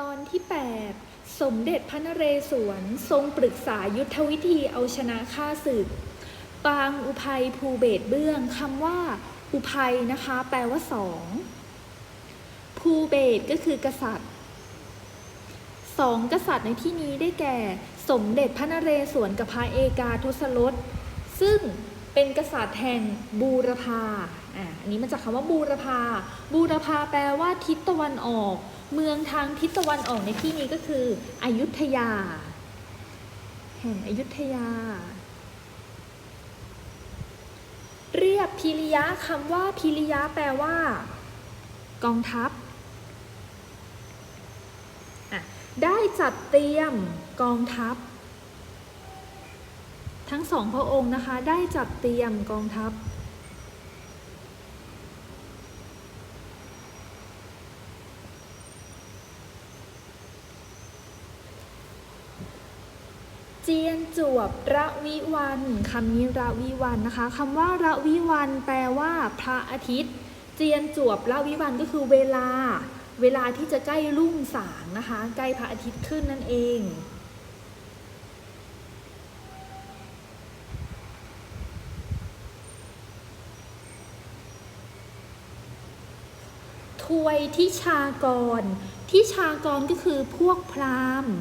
ตอนที่ 8 สมเด็จพระนเรศวรทรงปรึกษายุทธวิธีเอาชนะข้าศึก ปางอุภัยภูเบศเบื้องคำว่า อุภัยนะคะ แปลว่าสองภูเบศก็คือกษัตริย์สองกษัตริย์ในที่นี้ได้แก่ สมเด็จพระนเรศวรกับพระเอกาทศรสซึ่งเป็นกษัตริย์แห่งบูรพาอ่าอันนี้มาจากคำว่าบูรพาบูรพาแปลว่าทิศตะวันออก เมืองทางทิศตะวันออกในที่นี้ก็คืออยุธยา แห่งอยุธยา เรียบพิริยะคำว่าพิริยะแปลว่า กองทัพได้จัดเตรียมกองทัพ ทั้งสองพระองค์นะคะได้จัดเตรียมกองทัพ จียนจวบระวิวันคำนี้ระวิวันนะคะคำว่าระวิวันแปลว่า พระอาทิตย์ เจียนจวบระวิวันก็คือเวลา เวลาที่จะใกล้รุ่งสางนะคะ ใกล้พระอาทิตย์ขึ้นนั่นเองทวยทิชากรทิชากรก็คือพวกพราหมณ์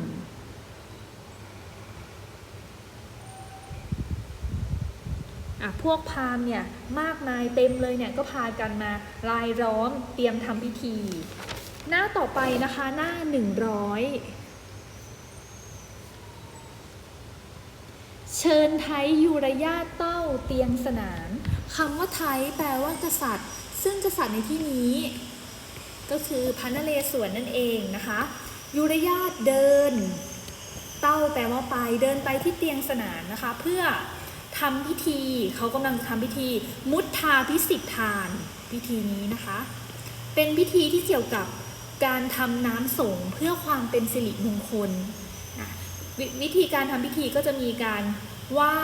อะ พวกพราหมณ์เนี่ยมากมายเต็มเลยเนี่ยก็พากันมารายล้อมเตรียมทำพิธี หน้าต่อไปนะคะหน้า 100 เชิญไทยยูรญาเต้าเตียงสนามคำว่าไทยแปลว่ากษัตริย์ ซึ่งกษัตริย์ในที่นี้ ก็คือพระนเรศวรนั่นเองนะคะยูรญาเดิน เต้าแปลว่าไปเดินไปที่เตียงสนานนะคะ เพื่อ ทำพิธีเขากำลังจะทำพิธี มุทาพิสิทธานพิธีนี้นะคะ เป็นพิธีที่เกี่ยวกับการทำน้ำสงเพื่อความเป็นสิริมงคลนะววิธีการทำพิธีก็จะมีการไหว้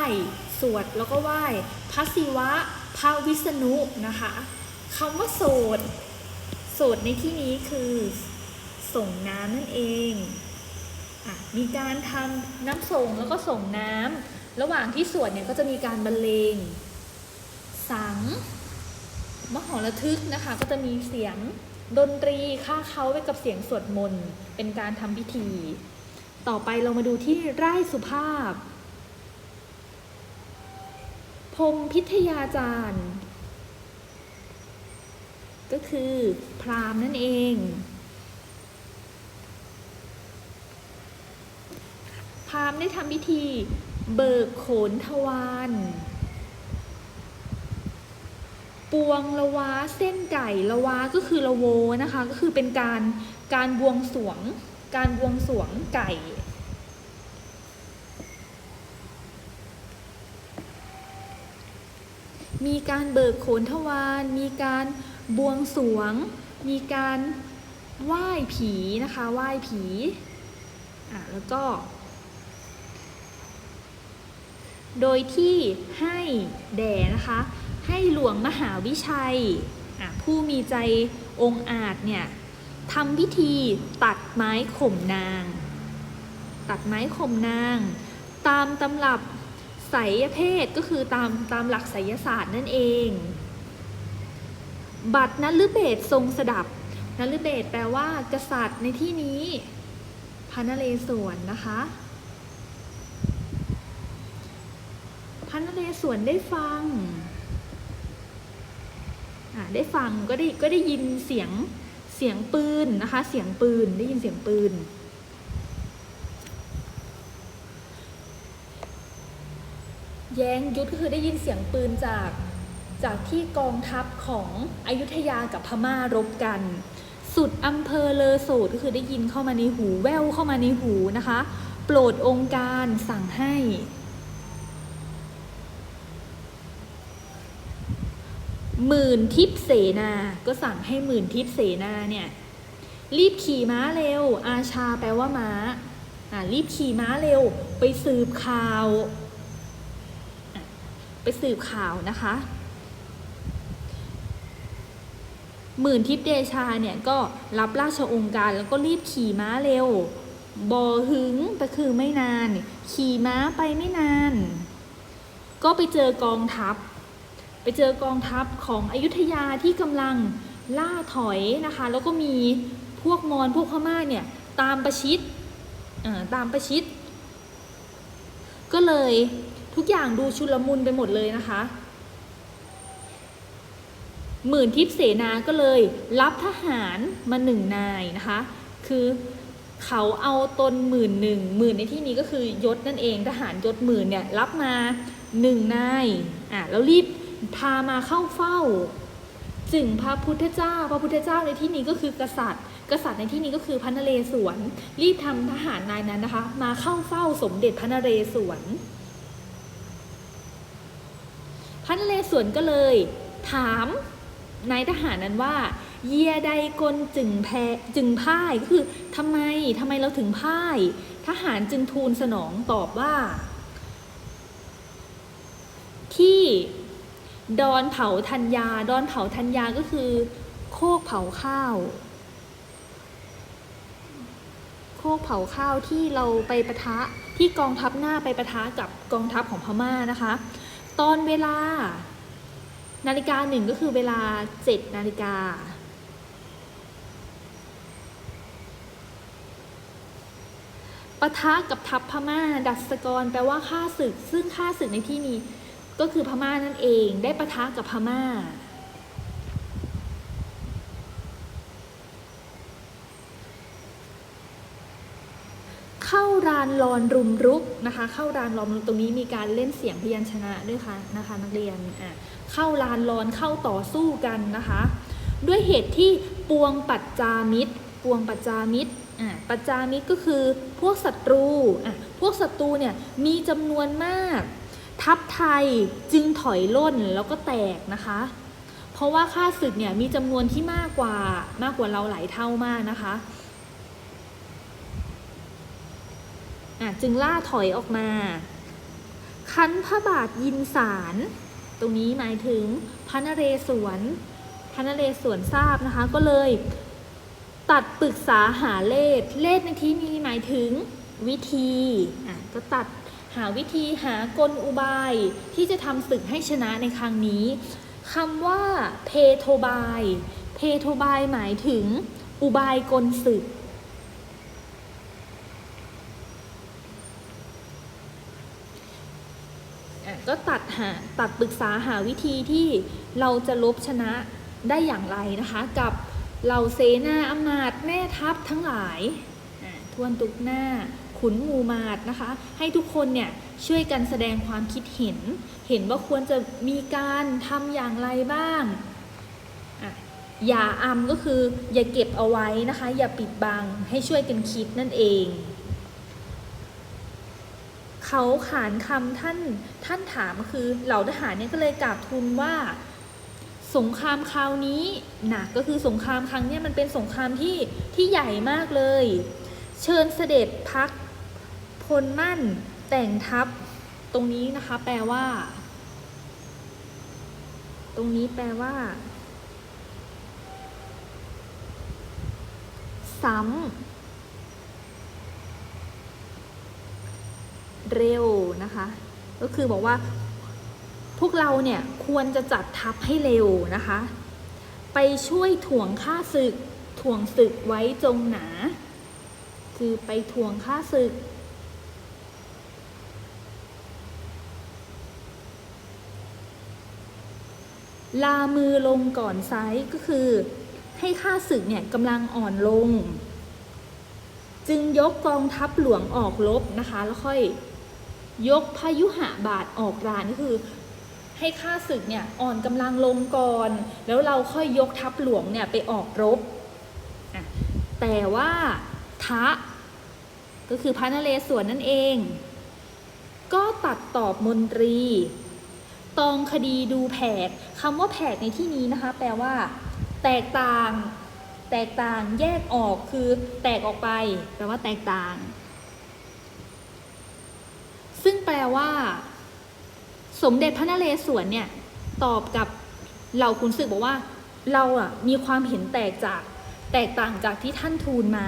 สวดแล้วก็ไหว้พระศิวะพระวิษณุนะคะคำว่าโสดโสดในที่นี้คือส่งน้ำนั่นเองอมีการทำน้ำส่งแล้วก็ส่งน้ำ ระหว่างที่สวดเนี่ยก็จะมีการบรรเลง สังมหรทึกนะคะ ก็จะมีเสียงดนตรีค่าเขาไปกับเสียงสวดมนต์เป็นการทำพิธี ต่อไปเรามาดูที่ไร่สุภาพ พรมพิทยาจารย์ ก็คือพรามนั่นเอง พราหมณ์ได้ทำพิธี เบิกโขนทวารปวงละวาเส้นไก่ละวาก็คือละโวนะคะ ก็คือเป็นการการบวงสวง การบวงสวงไก่ มีการเบิกโขนทวารมีการบวงสวง มีการไหว้ผีนะคะไหว้ผีอะแล้วก็ โดยที่ให้แด่นะคะ ให้หลวงมหาวิชัย ผู้มีใจองอาจเนี่ยทำพิธีตัดไม้ข่มนาง ตัดไม้ข่มนาง ตามตำรับไสยเพศก็คือตามตามหลักไสยศาสตร์นั่นเอง บัตรนัลฤเบศทรงสดับนัลฤเบศแปลว่ากษัตริย์ในที่นี้พระนเรศวรนะคะ พระ นเรศวรได้ฟังได้ฟังก็ได้ก็ได้ยินเสียงเสียงปืนนะคะ เสียงปืนได้ยินเสียงปืน แย้งยุทธก็คือได้ยินเสียงปืนจากจากที่กองทัพของอยุธยากับพม่ารบกัน สุดอำเภอเลอโสดก็คือได้ยินเข้ามาในหูแววเข้ามาในหูนะคะ โปรดองค์การสั่งให้ หมื่นทิพเสนา ก็สั่งให้หมื่นทิพเสนาเนี่ยรีบขี่ม้าเร็ว อาชาแปลว่าม้าอ่ารีบขี่ม้าเร็ว ไปสืบข่าว ไปสืบข่าวนะคะหมื่นทิพเดชาเนี่ยก็รับราชองค์การแล้วก็รีบขี่ม้าเร็วบอหึงแต่คือไม่นาน ขี่ม้าไปไม่นาน ก็ไปเจอกองทัพ ไปเจอกองทัพของอยุธยาที่กำลังล่าถอยนะคะ แล้วก็มีพวกมอญพวกพม่าเนี่ยตามประชิดตามประชิด ก็เลยทุกอย่างดูชุลมุนไปหมดเลยนะคะ หมื่นทิพเสนาก็เลยรับทหารมาหนึ่งนายนะคะ คือเขาเอาตนหมื่นหนึ่งหมื่นในที่นี้ก็คือยศนั่นเองทหารยศหมื่นเนี่ยรับมาหนึ่งนายอะแล้วรีบ พามาเข้าเฝ้า จึงพระพุทธเจ้า พระพุทธเจ้าในที่นี้ก็คือกษัตริย์ กษัตริย์ในที่นี้ก็คือพระนเรศวร รีบทำทหารนายนั้นนะคะ มาเข้าเฝ้าสมเด็จพระนเรศวร พระนเรศวรก็เลย ถามนายทหารนั้นว่า เยียใดกลจึงแพ้จึงพ่ายก็คือทำไมทำไมเราถึงพ่าย ทหารจึงทูลสนองตอบว่า ที่ ดอนเผาธัญญา ดอนเผาธัญญาก็คือ โคกเผาข้าว โคกเผาข้าวที่เราไปประทะที่กองทัพหน้าไปประทะกับกองทัพของพม่านะคะ ตอนเวลา นาฬิกาหนึ่งก็คือเวลาเจ็ดนาฬิกาปะทะกับทัพพม่า ดัชกรแปลว่าฆ่าศึก ซึ่งฆ่าศึกในที่นี้ ก็คือพม่านั่นเองได้ประทะกับพม่า เข้ารานลอนรุมรุกนะคะ เข้ารานลอนรุมตรงนี้มีการเล่นเสียงพยัญชนะด้วยค่ะนะคะนักเรียนอะเข้ารานลอนเข้าต่อสู้กันนะคะ ด้วยเหตุที่ปวงปัจจามิตรปวงปัจจามิตรอะปัจจามิตรก็คือพวกศัตรูอะพวกศัตรูเนี่ยมีจำนวนมาก ทัพไทยจึงถอยล่นแล้วก็แตกนะคะ เพราะว่าข้าศึกเนี่ยมีจำนวนที่มากกว่ามากกว่าเราหลายเท่ามากนะคะะจึงล่าถอยออกมา คันพระบาทยินสาร ตรงนี้หมายถึงพระนเรศวรพระนเรศวรทราบนะคะก็เลยตัดปรึกษาหาเลขเลขในที่นี้หมายถึงวิธี อะ ก็ตัด หาวิธีหากลอุบายที่จะทำศึกให้ชนะในครั้งนี้คำว่าเพโทบาย เพโทบายหมายถึง อุบายกลศึก ก็ตัดหาตัดปรึกษาหาวิธีที่เราจะลบชนะได้อย่างไรนะคะ กับเหล่าเสนาอำมาตแม่ทัพทั้งหลายทวนตุกหน้า ขุนหมูมาดนะคะ ให้ทุกคนเนี่ยช่วยกันแสดงความคิดเห็น เห็นว่าควรจะมีการทำอย่างไรบ้างอย่าอำก็คืออย่าเก็บเอาไว้นะคะ อย่าปิดบังให้ช่วยกันคิดนั่นเอง เขาขานคำท่านท่านถามคือเหล่าทหารเนี่ยก็เลยกราบทูลว่า สงครามคราวนี้หนักก็คือสงครามครั้งนี้มันเป็นสงครามที่ที่ใหญ่มากเลย เชิญเสด็จพัก พลมั่นแต่งทัพตรงนี้นะคะ แปลว่า ตรงนี้แปลว่า ซ้ำเร็วนะคะ ก็คือบอกว่า พวกเราเนี่ยควรจะจัดทัพให้เร็วนะคะ ไปช่วยถ่วงค่าศึกถ่วงศึกไว้จงหนา คือไปถ่วงค่าศึก ลามือลงก่อนไซส์ก็คือ ให้ค่าศึกเนี่ยกำลังอ่อนลง จึงยกกองทัพหลวงออกรบนะคะ แล้วค่อยยกพายุหะบาทออกรานก็คือ ให้ค่าศึกเนี่ยอ่อนกำลังลงก่อน แล้วเราค่อยยกทัพหลวงเนี่ยไปออกรบ แต่ว่าทะก็คือพระนเรศวรนั่นเอง ก็ตัดตอบมนตรี ตองคดีดูแผกคำว่าแผกในที่นี้นะคะ แปลว่า แตกต่าง แตกต่างแยกออกคือ แตกออกไปแปลว่าแตกต่าง ซึ่งแปลว่า สมเด็จพระนเรศวรเนี่ย ตอบกับเหล่าขุนศึกบอกว่า เราอะมีความเห็นแตกจากแตกต่างจากที่ท่านทูลมา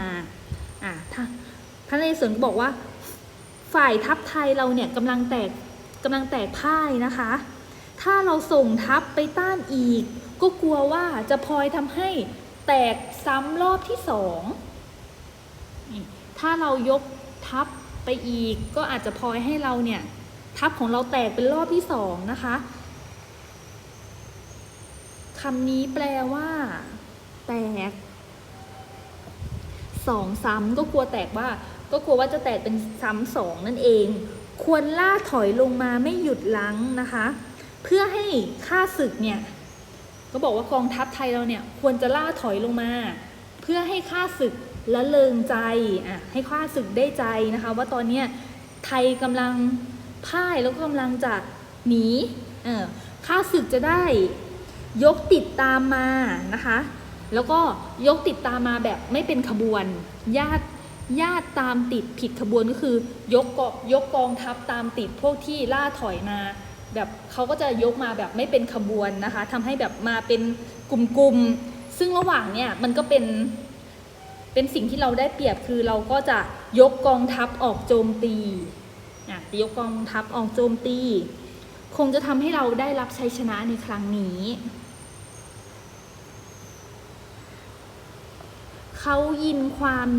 อะท่านพระนเรศวรก็บอกว่า ฝ่ายทัพไทยเราเนี่ยกำลังแตก กำลังแตกพ่ายนะคะ ถ้าเราส่งทัพไปต้านอีก ก็กลัวว่าจะพลอยทำให้แตกซ้ำรอบที่สองถ้าเรายกทัพไปอีกก็อาจจะพลอยให้เราเนี่ย ทัพของเราแตกเป็นรอบที่สองนะคะคำนี้แปลว่า แตกสองซ้ำก็กลัวแตกว่า ก็กลัวว่าจะแตกเป็นซ้ำสองนั่นเอง ควรล่าถอยลงมาไม่หยุดลังนะคะ เพื่อให้ข้าศึกเนี่ยก็บอกว่ากองทัพไทยเราเนี่ยควรจะล่าถอยลงมา เพื่อให้ข้าศึกละเลงใจอะให้ข้าศึกได้ใจนะคะ ว่าตอนเนี้ยไทยกำลังพ่ายแล้วก็กำลังจะหนีเออข้าศึกจะได้ยกติดตามมานะคะ แล้วก็ยกติดตามมาแบบไม่เป็นขบวนญาติ ญาติตามติดผิดขบวนก็คือยกกยกกองทัพตามติดพวกที่ล่าถอยมา แบบเขาก็จะยกมาแบบไม่เป็นขบวนนะคะทำให้แบบมาเป็นกลุ่มๆซึ่งระหว่างเนี่ยมันก็เป็นเป็นสิ่งที่เราได้เปรียบคือเราก็จะยกกองทัพออกโจมตีอะจะยกกองทัพออกโจมตี คงจะทำให้เราได้รับชัยชนะในครั้งนี้เขายินความ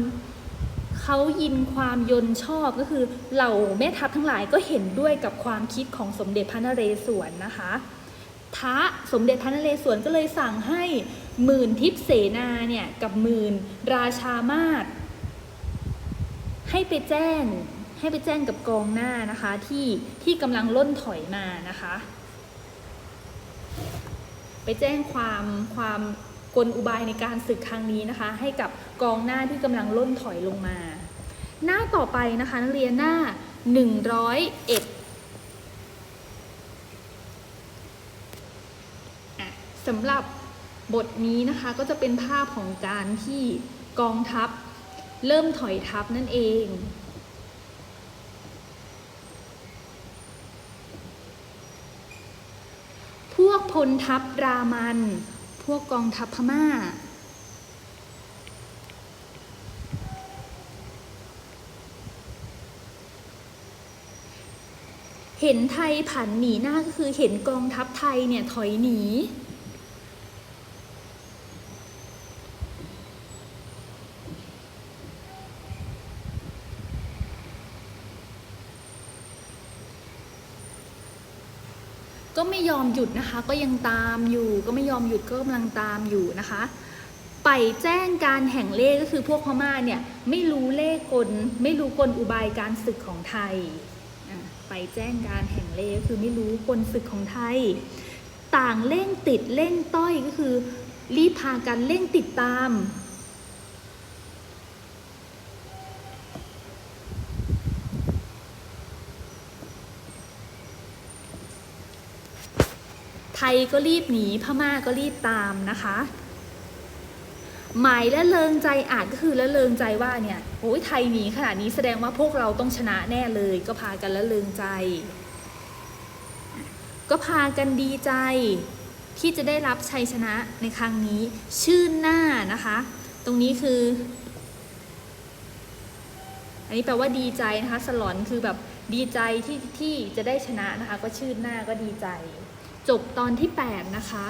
เขายินความยนชอบก็คือเหล่าแม่ทัพทั้งหลายก็เห็นด้วยกับความคิดของสมเด็จพระนเรศวรนะคะทะสมเด็จพระนเรศวรก็เลยสั่งให้หมื่นทิพเสนาเนี่ยกับหมื่นราชามาศให้ไปแจ้งให้ไปแจ้งกับกองหน้านะคะที่ที่กำลังล่นถอยมานะคะ ไปแจ้งความความ กลอุบายในการศึกครั้งนี้นะคะ ให้กับกองหน้าที่กำลังล่นถอยลงมา หน้าต่อไปนะคะนักเรียนหน้า 101อะสำหรับบทนี้นะคะก็จะเป็นภาพของการที่กองทัพ เริ่มถอยทัพนั่นเอง พวกพลทัพรามัน พวกกองทัพพม่า เห็นไทยผันหนีหน้าก็คือเห็นกองทัพไทยเนี่ยถอยหนี ยอมหยุดนะคะ ก็ยังตามอยู่ ก็ไม่ยอมหยุดก็กำลังตามอยู่นะคะ ไปแจ้งการแห่งเลขก็คือพวกพม่าเนี่ยไม่รู้เลขกลไม่รู้กลอุบายการศึกของไทย ไปแจ้งการแห่งเลขก็คือไม่รู้กลศึกของไทย ต่างเร่งติดเร่งต้อยก็คือรีบพากันเร่งติดตาม ยก็รีบหนีพม่าก็รีบตามนะคะ หมายและเลิงใจอาจก็คือและเลิงใจว่าเนี่ยโอ้ยไทยหนีขนาดนี้แสดงว่าพวกเราต้องชนะแน่เลยก็พากันละเลิงใจ ก็พากันดีใจที่จะได้รับชัยชนะในครั้งนี้ชื่นหน้านะคะ ตรงนี้คือ อันนี้แปลว่าดีใจนะคะสลอนคือแบบดีใจที่ที่จะได้ชนะนะคะ ก็ชื่นหน้าก็ดีใจ จบตอนที่ 8 นะคะ